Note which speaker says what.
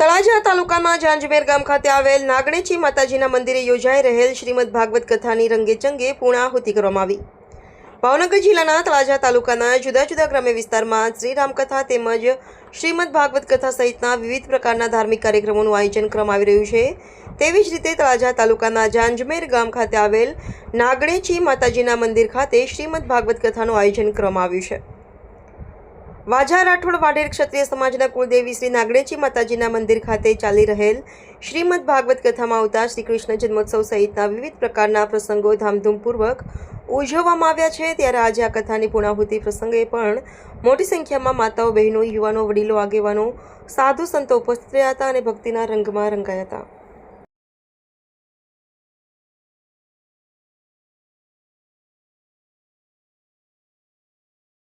Speaker 1: તળાજા તાલુકામાં જાંજમેર ગામ ખાતે આવેલ નાગણેચી માતાજીના મંદિરે યોજાઈ રહેલ શ્રીમદ ભાગવત કથાની રંગેચંગે પૂર્ણાહુતિ કરવામાં આવી. ભાવનગર જિલ્લાના તળાજા તાલુકાના જુદા જુદા ગ્રામ્ય વિસ્તારમાં શ્રી રામકથા તેમજ શ્રીમદ ભાગવત કથા સહિતના વિવિધ પ્રકારના ધાર્મિક કાર્યક્રમોનું આયોજન કરવામાં આવી રહ્યું છે. તેવી જ રીતે તળાજા તાલુકાના જાંજમેર ગામ ખાતે આવેલ નાગણેચી માતાજીના મંદિર ખાતે શ્રીમદ ભાગવત કથાનું આયોજન કરવામાં આવ્યું છે. વાજા રાઠોડ વાઢેર ક્ષત્રિય સમાજના કુળદેવી શ્રી નાગણેચી માતાજીના મંદિર ખાતે ચાલી રહેલ શ્રીમદ ભાગવત કથામાં આવતા શ્રી કૃષ્ણ જન્મોત્સવ સહિતના વિવિધ પ્રકારના પ્રસંગો ધામધૂમપૂર્વક ઉજવવામાં આવ્યા છે. ત્યારે આજે આ કથાની પૂર્ણાહુતિ પ્રસંગે પણ મોટી સંખ્યામાં માતાઓ, બહેનો, યુવાનો, વડીલો, આગેવાનો, સાધુ સંતો ઉપસ્થિત રહ્યા હતા અને ભક્તિના રંગમાં રંગાયા હતા.